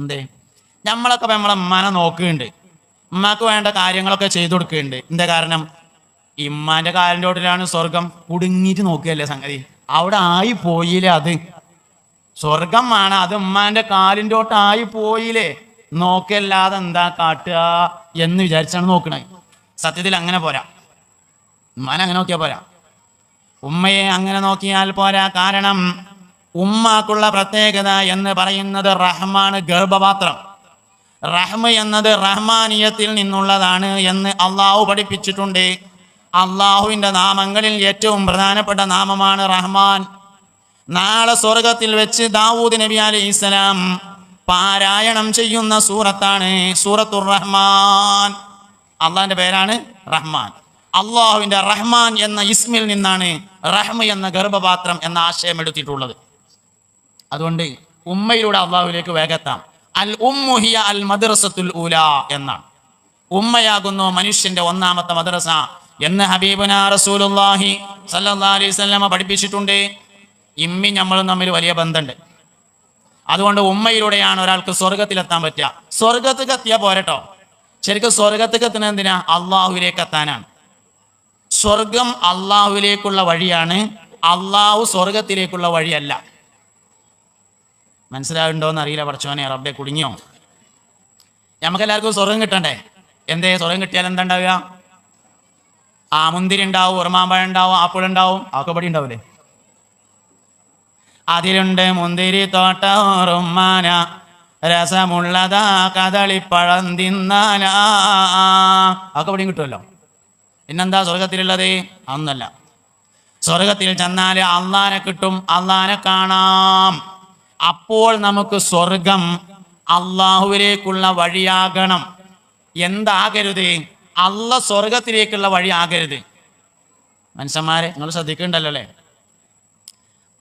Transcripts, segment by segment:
എന്തേ? നമ്മളൊക്കെ നമ്മളെ ഉമ്മാനെ നോക്കുന്നുണ്ട്. ഉമ്മാക്ക് വേണ്ട കാര്യങ്ങളൊക്കെ ചെയ്തു കൊടുക്കുന്നുണ്ട്. എന്താ കാരണം? ഇമ്മാന്റെ കാലിന്റെ ഓട്ടിലാണ് സ്വർഗം കുടുങ്ങിയിട്ട് നോക്കുകയല്ലേ സംഗതി? അവിടെ ആയി പോയില്ലേ അത്? സ്വർഗം ആണ്. അത് ഉമ്മാന്റെ കാലിന്റെ ഓട്ടായി പോയില്ലേ? നോക്കല്ലാതെ എന്താ കാട്ടുക എന്ന് വിചാരിച്ചാണ് നോക്കണേ സത്യത്തിൽ അങ്ങനെ പോരാ. ഉമ്മാനെ അങ്ങനെ നോക്കിയാൽ പോരാ. ഉമ്മയെ അങ്ങനെ നോക്കിയാൽ പോരാ. കാരണം ഉമ്മാക്കുള്ള പ്രത്യേകത എന്ന് പറയുന്നത് റഹ്മാണ് ഗർഭപാത്രം. റഹ്മ എന്നത് റഹ്മാനിയത്തിൽ നിന്നുള്ളതാണ് എന്ന് അള്ളാഹു പഠിപ്പിച്ചിട്ടുണ്ട്. അള്ളാഹുവിന്റെ നാമങ്ങളിൽ ഏറ്റവും പ്രധാനപ്പെട്ട നാമമാണ് റഹ്മാൻ. നാളെ സ്വർഗത്തിൽ വെച്ച് ദാവൂദ് നബി അലി ഇസ്ലാം പാരായണം ചെയ്യുന്ന സൂറത്താണ് സൂറത്തുർ റഹ്മാൻ. അള്ളാഹിന്റെ പേരാണ് റഹ്മാൻ. അള്ളാഹുവിന്റെ റഹ്മാൻ എന്ന ഇസ്മിൽ നിന്നാണ് റഹ്മ എന്ന ഗർഭപാത്രം എന്ന ആശയം എടുത്തിട്ടുള്ളത്. അതുകൊണ്ട് ഉമ്മയിലൂടെ അള്ളാഹുവിലേക്ക് വേഗത്താം അൽ ഉമ്മുഹിയ അൽ മദ്രസത്തുൽ ഊല എന്നാണ്. ഉമ്മയാകുന്നു മനുഷ്യന്റെ ഒന്നാമത്തെ മദ്രസ എന്ന് ഹബീബുന റസൂലുള്ളാഹി സല്ലല്ലാഹു അലൈഹി പഠിപ്പിച്ചിട്ടുണ്ട്. ഇമ്മി നമ്മളും തമ്മിൽ വലിയ ബന്ധമുണ്ട്. അതുകൊണ്ട് ഉമ്മയിലൂടെയാണ് ഒരാൾക്ക് സ്വർഗത്തിലെത്താൻ പറ്റുക. സ്വർഗത്തേക്ക് എത്തിയാൽ പോരട്ടോ. ശരിക്കും സ്വർഗത്തേക്ക് എത്തുന്നത് എന്തിനാ? അള്ളാഹുവിലേക്ക് എത്താനാണ്. സ്വർഗം അള്ളാഹുവിലേക്കുള്ള വഴിയാണ്. അള്ളാഹു സ്വർഗത്തിലേക്കുള്ള വഴിയല്ല. മനസ്സിലാവുണ്ടോന്ന് അറിയില്ല പഠിച്ചോനെ റബ്ബെ കുടുങ്ങിയോ? നമുക്ക് എല്ലാവർക്കും സ്വർഗം കിട്ടണ്ടേ? എന്തേ സ്വർഗം കിട്ടിയാൽ എന്താ ഉണ്ടാവുക ആ മുന്തിരി ഉണ്ടാവും ഉറമാമ്പഴം ഉണ്ടാവും ആപ്പിൾ ഉണ്ടാവും അതൊക്കെ പടി ഉണ്ടാവില്ലേ അതിലുണ്ട് മുന്തിരി തോട്ട ഉറുമാന രസമുള്ളതാ കദളിപ്പഴം തിന്നാന. ആക്കപ്പടിയും പടിയും കിട്ടുമല്ലോ? പിന്നെന്താ സ്വർഗത്തിലുള്ളത്? അന്നല്ല സ്വർഗത്തിൽ ചെന്നാൽ അള്ളാനെ കിട്ടും അള്ളാനെ കാണാം. അപ്പോൾ നമുക്ക് സ്വർഗം അള്ളാഹുവിലേക്കുള്ള വഴിയാകണം. എന്താകരുത്? അള്ള സ്വർഗത്തിലേക്കുള്ള വഴി ആകരുത് മനുഷ്യന്മാരെ നിങ്ങൾ ശ്രദ്ധിക്കണ്ടല്ലോ അല്ലേ?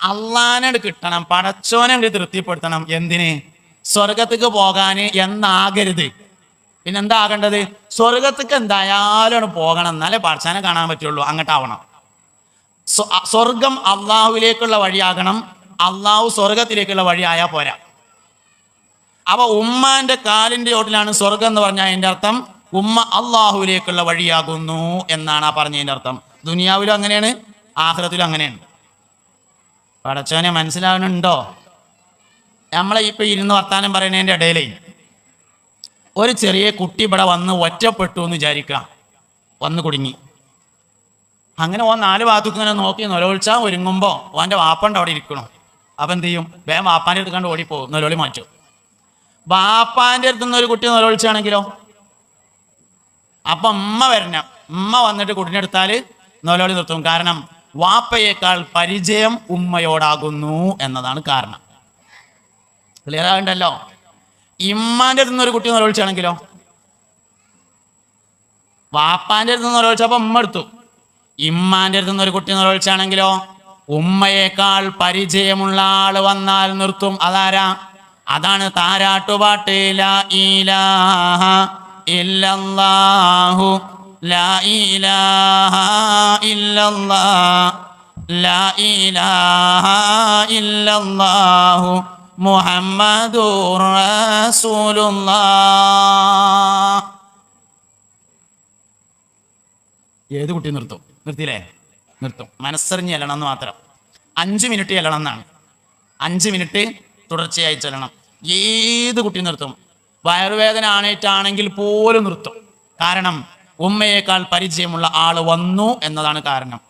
അള്ളാനോട് കിട്ടണം പടച്ചോനെ തൃപ്തിപ്പെടുത്തണം. എന്തിന്? സ്വർഗത്തേക്ക് പോകാൻ എന്നാകരുത്. പിന്നെ എന്താകേണ്ടത് സ്വർഗത്തേക്ക് എന്തായാലും പോകണം. എന്നാലേ പടച്ചാനെ കാണാൻ പറ്റുള്ളൂ. അങ്ങോട്ടാവണം. സ്വർഗം അള്ളാഹുവിലേക്കുള്ള വഴിയാകണം. അള്ളാഹു സ്വർഗത്തിലേക്കുള്ള വഴിയായാൽ പോരാ. അപ്പൊ ഉമ്മാന്റെ കാലിന്റെ ഓട്ടിലാണ് സ്വർഗം എന്ന് പറഞ്ഞാൽ അതിന്റെ അർത്ഥം ഉമ്മ അള്ളാഹുവിലേക്കുള്ള വഴിയാകുന്നു എന്നാണ് ആ പറഞ്ഞതിന്റെ അർത്ഥം. ദുനിയാവിലും അങ്ങനെയാണ് ആഹ്ലത്തിലും അങ്ങനെയാണ് പടച്ചവനെ മനസ്സിലാവുന്നുണ്ടോ? നമ്മളെ ഇപ്പൊ ഇരുന്ന് വർത്താനം പറയുന്നതിന്റെ ഇടയിലേ ഒരു ചെറിയ കുട്ടി ഇവിടെ വന്ന് ഒറ്റപ്പെട്ടു എന്ന് വിചാരിക്കുക വന്ന് കുടുങ്ങി. അങ്ങനെ ഓൻ നാല് ഭാഗത്തേക്ക് ഇങ്ങനെ നോക്കി നൊലോളിച്ചാൽ ഒരുങ്ങുമ്പോൾ ഓന്റെ വാപ്പണ്ട് അവിടെ ഇരിക്കണം. അപ്പം എന്ത് ചെയ്യും? വേഗം വാപ്പാന്റെ അടുത്ത് കണ്ട് ഓടിപ്പോകും. നൊലോളി മാറ്റും. വാപ്പാന്റെ അടുത്ത് നിന്ന് ഒരു കുട്ടി നൊലോളിച്ചാണെങ്കിലോ അപ്പം ഉമ്മ വരണം. ഉമ്മ വന്നിട്ട് കുട്ടിനെ എടുത്താൽ നൊലോളി നിർത്തും. കാരണം വാപ്പയേക്കാൾ പരിചയം ഉമ്മയോടാകുന്നു എന്നതാണ് കാരണം. ക്ലിയർ ആകണ്ടല്ലോ ഇമ്മാന്റെ അടുത്ത് ഒരു കുട്ടി നൊലോളിച്ചാണെങ്കിലോ വാപ്പാന്റെ അടുത്ത് നിന്ന് ഉമ്മ എടുത്തു. ഇമ്മാന്റെ അടുത്ത് ഒരു കുട്ടി നിറവിച്ചാണെങ്കിലോ ഉമ്മയേക്കാൾ പരിചയമുള്ള ആൾ വന്നാൽ നിർത്തും. അതാരാ? അതാണ് താരാട്ടുപാട്ട്. ലാ ഇലാഹ ഇല്ലല്ലാഹു. ലാ ഇലാഹ ലാ ഇലാഹ ഇല്ലല്ലാഹു. മുഹമ്മദു ഏത് കുട്ടി നിർത്തും? നിർത്തിയില്ലേ? നിർത്തും. മനസ്സറിഞ്ഞ് ചെല്ലണം എന്ന് മാത്രം. അഞ്ച് മിനിറ്റ് ചെല്ലണം എന്നാണ് അഞ്ച് മിനിറ്റ് തുടർച്ചയായി ചെല്ലണം. ഏത് കുട്ടി നിർത്തും. വയറുവേദന ആണേറ്റാണെങ്കിൽ പോലും നിർത്തും. കാരണം ഉമ്മയേക്കാൾ പരിചയമുള്ള ആൾ വന്നു എന്നതാണ് കാരണം.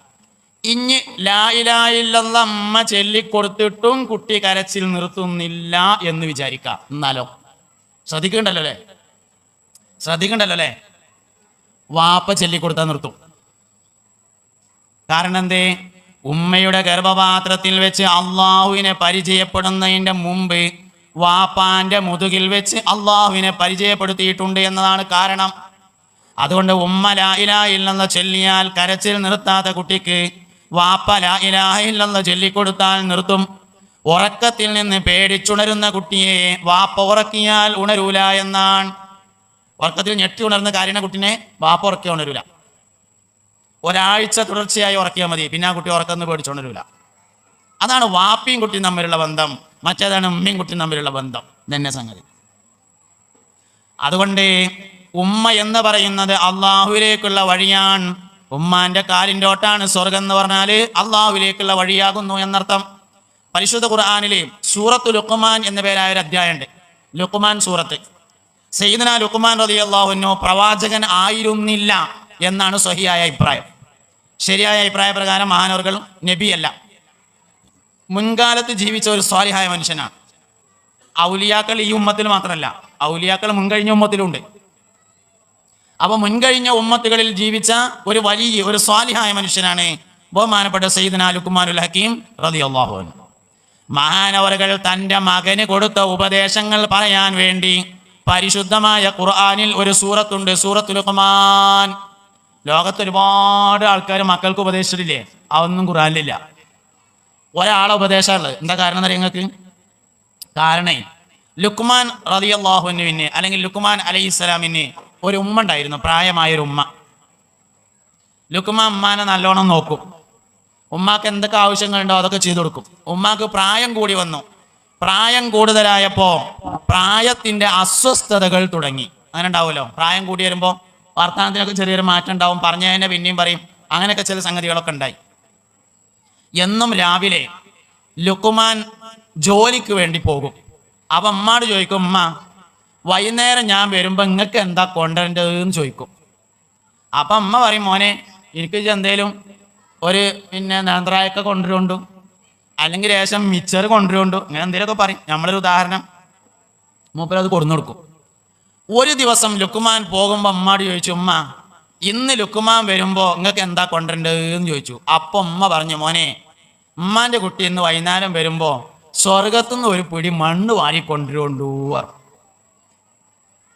ഇഞ്ഞ് ലായിലായില്ലെന്ന അമ്മ ചൊല്ലിക്കൊടുത്തിട്ടും കുട്ടി കരച്ചിൽ നിർത്തുന്നില്ല എന്ന് വിചാരിക്കാം. എന്നാലോ? ശ്രദ്ധിക്കണ്ടല്ലോ അല്ലേ? ശ്രദ്ധിക്കണ്ടല്ലോ അല്ലേ? വാപ്പ ചൊല്ലിക്കൊടുത്താൽ നിർത്തും. കാരണം എന്തേ ഉമ്മയുടെ ഗർഭപാത്രത്തിൽ വെച്ച് അള്ളാഹുവിനെ പരിചയപ്പെടുന്നതിന്റെ മുമ്പ് വാപ്പാന്റെ മുതുകിൽ വെച്ച് അള്ളാഹുവിനെ പരിചയപ്പെടുത്തിയിട്ടുണ്ട് എന്നതാണ് കാരണം. അതുകൊണ്ട് ഉമ്മ ലാ ഇലാഹ ഇല്ലെന്ന് ചൊല്ലിയാൽ കരച്ചിൽ നിർത്താത്ത കുട്ടിക്ക് വാപ്പ ലാ ഇലാഹ ഇല്ലെന്ന് ചൊല്ലിക്കൊടുത്താൽ നിർത്തും. ഉറക്കത്തിൽ നിന്ന് പേടിച്ചുണരുന്ന കുട്ടിയെ വാപ്പ ഉറക്കിയാൽ ഉണരൂല എന്നാണ്. ഉറക്കത്തിൽ ഞെട്ടി ഉണർന്ന കാര്യണ കുട്ടിനെ വാപ്പ ഉറക്കി ഉണരൂല. ഒരാഴ്ച തുടർച്ചയായി ഉറക്കിയാൽ മതി. പിന്നെ ആ കുട്ടി ഉറക്കം പേടിച്ചോണ്ടിരില്ല അതാണ് വാപ്പിയും കുട്ടിയും തമ്മിലുള്ള ബന്ധം. മറ്റേതാണ് ഉമ്മയും കുട്ടിയും തമ്മിലുള്ള ബന്ധം. ഇതന്നെ സംഗതി. അതുകൊണ്ട് ഉമ്മ എന്ന് പറയുന്നത് അള്ളാഹുവിലേക്കുള്ള വഴിയാണ്. ഉമ്മാന്റെ കാലിന്റെ ഓട്ടാണ് സ്വർഗം എന്ന് പറഞ്ഞാൽ അള്ളാഹുവിലേക്കുള്ള വഴിയാകുന്നു എന്നർത്ഥം. പരിശുദ്ധ ഖുർആാനിലെ സൂറത്ത് ലുക്കുമാൻ എന്ന പേരായ ഒരു അധ്യായമുണ്ട്. ലുക്കുമാൻ സൂറത്ത്. സെയ്ദന ലുക്കുമാൻ റതി അള്ളാഹുനോ പ്രവാചകൻ ആയിരുന്നില്ല. എന്നാണ് സഹിയായ അഭിപ്രായം. ശരിയായ അഭിപ്രായ പ്രകാരം മഹാനവർകൾ നബിയല്ല. മുൻകാലത്ത് ജീവിച്ച ഒരു സ്വാലിഹായ മനുഷ്യനാണ്. ഔലിയാക്കൾ ഈ ഉമ്മത്തിൽ മാത്രമല്ല ഔലിയാക്കൾ മുൻകഴിഞ്ഞ ഉമ്മത്തിലുണ്ട്. അപ്പൊ മുൻകഴിഞ്ഞ ഉമ്മത്തുകളിൽ ജീവിച്ച ഒരു വലിയ ഒരു സ്വാലിഹായ മനുഷ്യനാണ് ബഹുമാനപ്പെട്ട സയ്യിദ്ന ലുക്കുമാനുൽ ഹക്കീം റതി അള്ളാഹു മഹാനവറുകൾ തന്റെ മകന് കൊടുത്ത ഉപദേശങ്ങൾ പറയാൻ വേണ്ടി പരിശുദ്ധമായ ഖുർആനിൽ ഒരു സൂറത്തുണ്ട് സൂറത്തുൽ ലുഖ്മാൻ ലോകത്ത് ഒരുപാട് ആൾക്കാർ മക്കൾക്ക് ഉപദേശിച്ചിട്ടില്ലേ? അതൊന്നും ഖുറാനിലില്ല ഒരാളെ ഉപദേശമുള്ളത് എന്താ കാരണം എന്നറിയാം നിങ്ങൾക്ക്? കാരണേ ലുക്മാൻ റതിയല്ലാഹുവിന് അല്ലെങ്കിൽ ലുക്മാൻ അലൈഹി സ്വലാമിന് ഒരു ഉമ്മ ഉണ്ടായിരുന്നു. പ്രായമായ ഒരു ഉമ്മ. ലുക്മാൻ ഉമ്മാനെ നല്ലോണം നോക്കും. ഉമ്മാക്ക് എന്തൊക്കെ ആവശ്യങ്ങളുണ്ടോ അതൊക്കെ ചെയ്തു കൊടുക്കും. ഉമ്മാക്ക് പ്രായം കൂടി വന്നു. പ്രായം കൂടുതലായപ്പോൾ പ്രായത്തിന്റെ അസ്വസ്ഥതകൾ തുടങ്ങി. അങ്ങനെ ഉണ്ടാവുമല്ലോ. പ്രായം കൂടി വരുമ്പോൾ വർത്തമാനത്തിനൊക്കെ ചെറിയൊരു മാറ്റം ഉണ്ടാവും പറഞ്ഞു തന്നെ പിന്നെയും പറയും. അങ്ങനെയൊക്കെ ചില സംഗതികളൊക്കെ ഉണ്ടായി. എന്നും രാവിലെ ലുക്കുമാൻ ജോലിക്ക് വേണ്ടി പോകും. അപ്പൊ അമ്മാട് ചോദിക്കും ഉമ്മ വൈകുന്നേരം ഞാൻ വരുമ്പോൾ നിങ്ങൾക്ക് എന്താ കൊണ്ടുവരേണ്ടതെന്ന് ചോദിക്കും. അപ്പൊ അമ്മ പറയും മോനെ എനിക്ക് എന്തേലും ഒരു പിന്നെ നേന്ത്രായൊക്കെ കൊണ്ടുവരുണ്ടു. അല്ലെങ്കിൽ രേഷം മിച്ചർ കൊണ്ടുവരുണ്ടു. ഇങ്ങനെ എന്തെങ്കിലുമൊക്കെ പറയും. നമ്മളൊരു ഉദാഹരണം. മൂപ്പരത് കൊടുന്നു കൊടുക്കും. ഒരു ദിവസം ലുക്കുമാൻ പോകുമ്പോൾ അമ്മാട് ചോദിച്ചു ഉമ്മ ഇന്ന് ലുക്കുമാൻ വരുമ്പോൾ നിങ്ങൾക്ക് എന്താ കൊണ്ടുവരേണ്ടതെന്ന് ചോദിച്ചു. അപ്പൊ ഉമ്മ പറഞ്ഞു മോനെ ഉമ്മാന്റെ കുട്ടി ഇന്ന് വൈകുന്നേരം വരുമ്പോൾ സ്വർഗത്തുനിന്ന് ഒരു പിടി മണ്ണ് വാരി കൊണ്ടുവരുണ്ടു പറഞ്ഞു.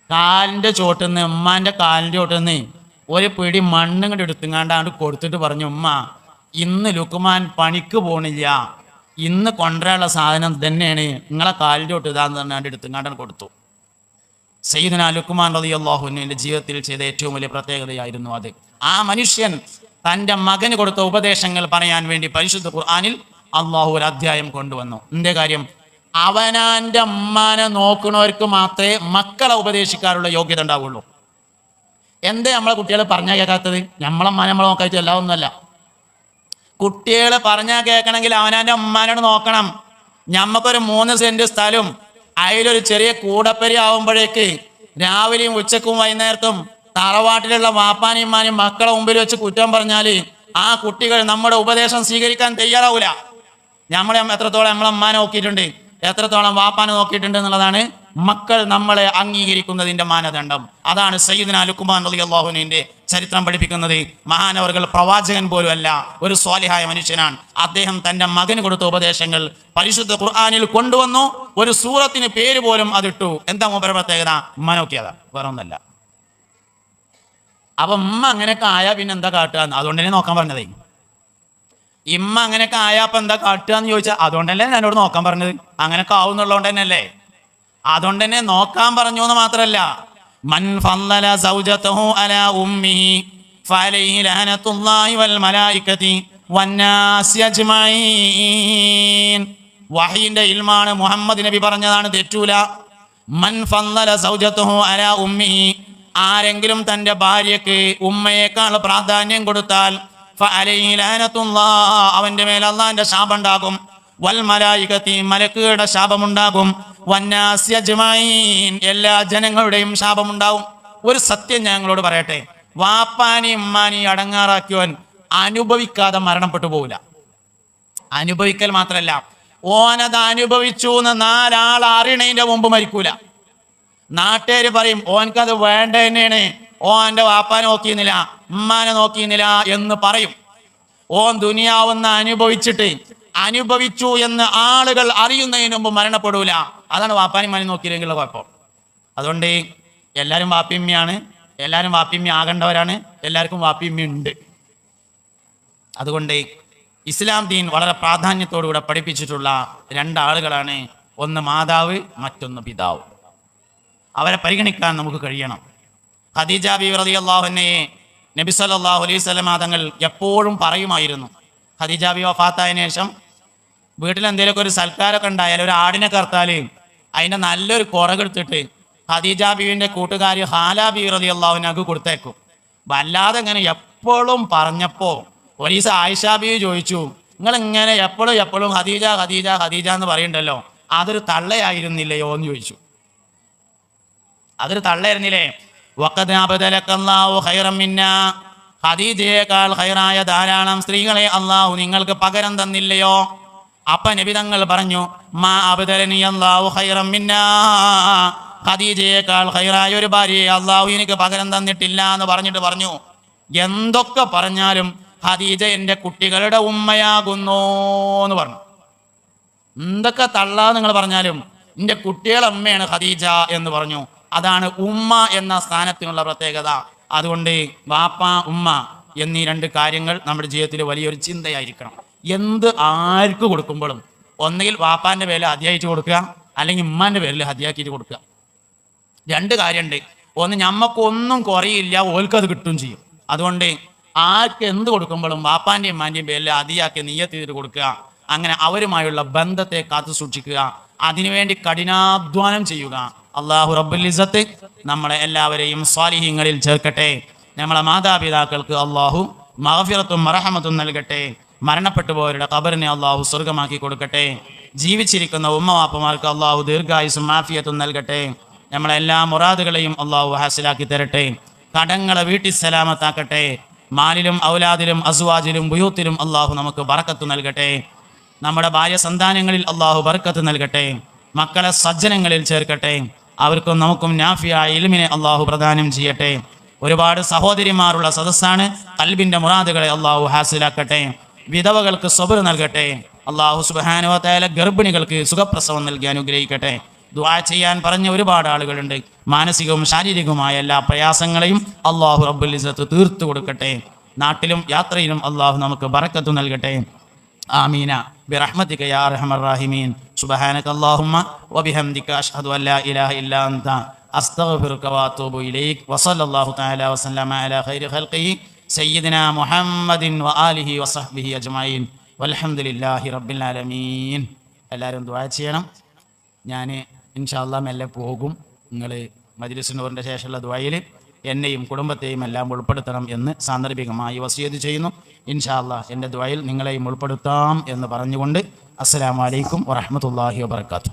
കാലിന്റെ ചോട്ടുന്ന് ഉമ്മാന്റെ കാലിന്റെ ചോട്ടുന്ന് ഒരു പിടി മണ്ണും കൂടി എടുത്തുങ്ങാണ്ടാണ്ട് കൊടുത്തിട്ട് പറഞ്ഞു ഉമ്മ ഇന്ന് ലുക്കുമാൻ പണിക്ക് പോണില്ല. ഇന്ന് കൊണ്ടുവരാനുള്ള സാധനം തന്നെയാണ് നിങ്ങളെ കാലിന്റെ ചോട്ട് ഇതാന്ന് പറഞ്ഞാണ്ട് എടുത്തുങ്ങാണ്ടാണ് കൊടുത്തു. സയ്യിദന ലുക്കുമാൻ റതി അള്ളാഹുവിന്റെ ജീവിതത്തിൽ ചെയ്ത ഏറ്റവും വലിയ പ്രത്യേകതയായിരുന്നു അത്. ആ മനുഷ്യൻ തന്റെ മകന് കൊടുത്ത ഉപദേശങ്ങൾ പറയാൻ വേണ്ടി പരിശുദ്ധ ഖുർആാനിൽ അള്ളാഹു ഒരു അധ്യായം കൊണ്ടുവന്നു. എന്തേ കാര്യം? അവനാന്റെ അമ്മാനെ നോക്കുന്നവർക്ക് മാത്രമേ മക്കളെ ഉപദേശിക്കാനുള്ള യോഗ്യത ഉണ്ടാവുള്ളൂ. എന്തേ നമ്മളെ കുട്ടികളെ പറഞ്ഞാൽ കേൾക്കാത്തത് നമ്മളമ്മ നമ്മളെ നോക്കായിട്ട് എല്ലാം ഒന്നുമല്ല കുട്ടികളെ പറഞ്ഞാൽ കേൾക്കണമെങ്കിൽ അവനാന്റെ അമ്മാനോട് നോക്കണം. ഞമ്മക്കൊരു മൂന്ന് സെന്റ് സ്ഥലവും അതിലൊരു ചെറിയ കൂടപ്പരി ആവുമ്പോഴേക്ക് രാവിലെയും ഉച്ചക്കും വൈകുന്നേരത്തും തറവാട്ടിലുള്ള വാപ്പാനിയമ്മാനും മക്കളെ മുമ്പിൽ വെച്ച് കുറ്റം പറഞ്ഞാൽ ആ കുട്ടികൾ നമ്മുടെ ഉപദേശം സ്വീകരിക്കാൻ തയ്യാറാവൂല. നമ്മളെ എത്രത്തോളം നമ്മളെ അമ്മാനെ നോക്കിയിട്ടുണ്ട്. എത്രത്തോളം വാപ്പാനെ നോക്കിയിട്ടുണ്ട് എന്നുള്ളതാണ് മക്കൾ നമ്മളെ അംഗീകരിക്കുന്നതിന്റെ മാനദണ്ഡം. അതാണ് സയ്യിദ്ന അലുക്കുമാൻ അലി അള്ളാഹുവിന്റെ ചരിത്രം പഠിപ്പിക്കുന്നത്. മഹാനവർകൾ പ്രവാചകൻ പോലുമല്ല ഒരു സ്വാലിഹായ മനുഷ്യനാണ്. അദ്ദേഹം തന്റെ മകന് കൊടുത്ത ഉപദേശങ്ങൾ പരിശുദ്ധ ഖുർആാനിൽ കൊണ്ടുവന്നു ഒരു സൂറത്തിന് പേര് പോലും അതിട്ടു. എന്താ മൂപ്പര പ്രത്യേകത? മനോക്കിയത നോക്കിയതാ വേറെ ഒന്നല്ല അപ്പൊ അങ്ങനെയൊക്കെ ആയാ പിന്നെ എന്താ കാട്ടുക അതുകൊണ്ട് തന്നെ നോക്കാൻ പറഞ്ഞതേ. ഇമ്മ അങ്ങനെയൊക്കെ ആയാപ്പോ എന്താ കാട്ടുക എന്ന് ചോദിച്ചാൽ അതുകൊണ്ടല്ലേ എന്നോട് നോക്കാൻ പറഞ്ഞത്? അങ്ങനെയൊക്കെ ആവുന്നുള്ളതുകൊണ്ട് തന്നെയല്ലേ? അതുകൊണ്ട് തന്നെ നോക്കാൻ പറഞ്ഞു എന്ന് മാത്രമല്ല മൻ ഫല്ലല സൗജതഹു അലാ ഉമ്മിഹി ഫലൈഹി ലഅനത്തുല്ലാഹി വൽ മലായികതി വന്നാസി അജ്മഈൻ. വഹീന്റെ ഇൽമാണ് മുഹമ്മദ് നബി പറഞ്ഞതാണ് തെറ്റൂല. മൻ ഫല്ലല സൗജതഹു അലാ ഉമ്മിഹി. ആരെങ്കിലും തന്റെ ഭാര്യക്ക് ഉമ്മയേക്കാൾ പ്രാധാന്യം കൊടുത്താൽ അവന്റെ മേൽ അള്ളാന്റെ വൽ മലായികത്തി മലക്കുകളുടെ ശാപമുണ്ടാകും. വന്നാസ്യ അജ്മഈൻ എല്ലാ ജനങ്ങളുടെയും ശാപമുണ്ടാവും. ഒരു സത്യം ഞങ്ങളോട് പറയട്ടെ. വാപ്പാനി ഉമ്മാനി അടങ്ങാറാക്കിയവൻ അനുഭവിക്കാതെ മരണപ്പെട്ടു പോവില്ല. അനുഭവിക്കൽ മാത്രല്ല. ഓനത് അനുഭവിച്ചു എന്ന് നാലാൾ അറിയണേന്റെ മുമ്പ് മരിക്കൂല. നാട്ടുകാർ പറയും ഓൻക്കത് വേണ്ട തന്നെയാണ് ഓന്റെ വാപ്പാനെ നോക്കിയിരുന്നില്ല ഉമ്മാനെ നോക്കിയിരുന്നില്ല എന്ന് പറയും. ഓൻ ദുനിയാവെന്ന് അനുഭവിച്ചിട്ട് അനുഭവിച്ചു എന്ന് ആളുകൾ അറിയുന്നതിന് മുമ്പ് മരണപ്പെടൂല. അതാണ് വാപ്പാനും മനു നോക്കിയില്ലെങ്കിലുള്ള കുഴപ്പം. അതുകൊണ്ട് എല്ലാവരും വാപ്പിയമ്മയാണ് എല്ലാവരും വാപ്പിയമ്മ ആകേണ്ടവരാണ് എല്ലാവർക്കും വാപ്പിയമ്മ ഉണ്ട്. അതുകൊണ്ട് ഇസ്ലാം ദീൻ വളരെ പ്രാധാന്യത്തോടുകൂടെ പഠിപ്പിച്ചിട്ടുള്ള രണ്ടാളുകളാണ് ഒന്ന് മാതാവ് മറ്റൊന്ന് പിതാവ്. അവരെ പരിഗണിക്കാൻ നമുക്ക് കഴിയണം. ഖദീജ ബി റതി അള്ളാഹുനയെ നബി സല്ലല്ലാഹു അലൈഹി സ്വലമ തങ്ങൾ എപ്പോഴും പറയുമായിരുന്നു. ഖദീജ ബി വഫാത്തായതിനു ശേഷം വീട്ടിൽ എന്തെങ്കിലുമൊക്കെ ഒരു സൽക്കാരമൊക്കെ ഉണ്ടായാൽ ഒരു ആടിനെ കറുത്താൽ അതിന്റെ നല്ലൊരു കുറകെടുത്തിട്ട് ഖദീജ ബീവിന്റെ കൂട്ടുകാരി ഹാല ബി റതി അള്ളാഹുനക്ക് കൊടുത്തേക്കും. വല്ലാതെ ഇങ്ങനെ എപ്പോഴും പറഞ്ഞപ്പോൾ ഒരു ദിവസം ആയിഷ ചോദിച്ചു നിങ്ങൾ ഇങ്ങനെ എപ്പോഴും എപ്പോഴും ഖദീജ ഖദീജ ഖദീജ എന്ന് പറയണ്ടല്ലോ? അതൊരു തള്ളയായിരുന്നില്ലയോ എന്ന് ചോദിച്ചു. അതൊരു തള്ളയായിരുന്നില്ലേ? ഖദീജയേക്കാൾ ഖൈറായ ധാരാളം സ്ത്രീകളെ അള്ളാഹു നിങ്ങൾക്ക് പകരം തന്നില്ലയോ? അപ്പ നബി തങ്ങൾ പറഞ്ഞു മാ അബുദലനി അല്ലാഹു ഖൈറൻ മിന്ന. ഖദീജയേക്കാൾ ഖൈറായ ഒരു ഭാര്യയെ അള്ളാഹു എനിക്ക് പകരം തന്നിട്ടില്ല എന്ന് പറഞ്ഞിട്ട് പറഞ്ഞു. എന്തൊക്കെ പറഞ്ഞാലും ഖദീജ എന്റെ കുട്ടികളുടെ ഉമ്മയാകുന്നു എന്ന് പറഞ്ഞു. എന്തൊക്കെ തള്ളാ നിങ്ങൾ പറഞ്ഞാലും എന്റെ കുട്ടികളുടെ അമ്മയാണ് ഖദീജ എന്ന് പറഞ്ഞു. അതാണ് ഉമ്മ എന്ന സ്ഥാനത്തിനുള്ള പ്രത്യേകത. അതുകൊണ്ട് വാപ്പ ഉമ്മ എന്നീ രണ്ട് കാര്യങ്ങൾ നമ്മുടെ ജീവിതത്തിൽ വലിയൊരു ചിന്തയായിരിക്കണം. എന്ത് ആർക്ക് കൊടുക്കുമ്പോഴും ഒന്നുകിൽ വാപ്പാന്റെ പേരിൽ ഹതിയായിട്ട് കൊടുക്കുക അല്ലെങ്കിൽ ഉമ്മാന്റെ പേരിൽ ഹതിയാക്കിയിട്ട് കൊടുക്കുക. രണ്ട് കാര്യമുണ്ട്. ഒന്ന് ഞമ്മക്കൊന്നും കുറയില്ല ഓൽക്കത് കിട്ടും ചെയ്യും. അതുകൊണ്ട് ആർക്ക് എന്ത് കൊടുക്കുമ്പോഴും വാപ്പാന്റെയും ഉമ്മാന്റെയും പേരിൽ അതിയാക്കി നീയത്ത് ചെയ്ത് കൊടുക്കുക. അങ്ങനെ അവരുമായുള്ള ബന്ധത്തെ കാത്തു സൂക്ഷിക്കുക അതിനുവേണ്ടി കഠിനാധ്വാനം ചെയ്യുക. അള്ളാഹു റബ്ബുൽ ഇസത്ത് നമ്മളെ എല്ലാവരെയും സ്വാലിഹ്യങ്ങളിൽ ചേർക്കട്ടെ. നമ്മളെ മാതാപിതാക്കൾക്ക് അള്ളാഹു മഹഫിറത്തും മറഹമത്തും നൽകട്ടെ. മരണപ്പെട്ടു പോയവരുടെ ഖബറിനെ അള്ളാഹു സ്വർഗമാക്കി കൊടുക്കട്ടെ. ജീവിച്ചിരിക്കുന്ന ഉമ്മവാപ്പമാർക്ക് അള്ളാഹു ദീർഘായുസും മാഫിയത്തും നൽകട്ടെ. നമ്മളെ എല്ലാ മുറാദുകളെയും അള്ളാഹു ഹാസിലാക്കി തരട്ടെ. കടങ്ങളെ വീട്ടിൽ സലാമത്താക്കട്ടെ. മാലിലും ഔലാദിലും അസുവാജിലും ബുയൂത്തിലും അള്ളാഹു നമുക്ക് ബറക്കത്ത് നൽകട്ടെ. നമ്മുടെ ഭാര്യ സന്താനങ്ങളിൽ അള്ളാഹു ബർക്കത്ത് നൽകട്ടെ. മക്കളെ സജ്ജനങ്ങളിൽ ചേർക്കട്ടെ. അവർക്കും നമുക്കും നാഫിയായ ഇൽമിനെ അള്ളാഹു പ്രദാനം ചെയ്യട്ടെ. ഒരുപാട് സഹോദരിമാരുള്ള സദസ്സാണ്. കൽബിന്റെ മുറാദുകളെ അള്ളാഹു ഹാസിലാക്കട്ടെ. വിധവകൾക്ക് സ്വബർ നൽകട്ടെ. അള്ളാഹു സുബാനുവത്തായ ഗർഭിണികൾക്ക് സുഖപ്രസവം നൽകി അനുഗ്രഹിക്കട്ടെ. ദുആ ചെയ്യാൻ പറഞ്ഞ ഒരുപാട് ആളുകളുണ്ട്. മാനസികവും ശാരീരികവുമായ എല്ലാ പ്രയാസങ്ങളെയും അള്ളാഹു റബ്ബുൽ ഇസത്ത് തീർത്തു കൊടുക്കട്ടെ. നാട്ടിലും യാത്രയിലും അള്ളാഹു നമുക്ക് ബറക്കത്ത് നൽകട്ടെ. ആമീന. برحمتك يا أرحم الراحمين سبحانك اللهم وبحمدك أشهد أن لا إله إلا أنت أستغفرك وأتوب إليك وصلى الله تعالى وسلم على خير خلقه سيدنا محمد وآله وصحبه أجمعين والحمد لله رب العالمين എല്ലാവരും ദുആ ചെയ്യണം ഞാൻ ഇൻഷാല്ലാ മെല്ലെ പോകും നിങ്ങൾ മജ്ലിസിനൂറിൻ്റെ ശേഷമുള്ള ദുആയിൽ എന്നെയും കുടുംബത്തെയും എല്ലാം ഉൾപ്പെടുത്തണം എന്ന് സാന്ദർഭികമായി വസിയത് ചെയ്യുന്നു. ഇൻഷാല്ല എന്റെ ദ്വയിൽ നിങ്ങളെയും ഉൾപ്പെടുത്താം എന്ന് പറഞ്ഞുകൊണ്ട് അസ്സലാമു അലൈക്കും വറഹ്മത്തുള്ളാഹി വബർക്കാത്തു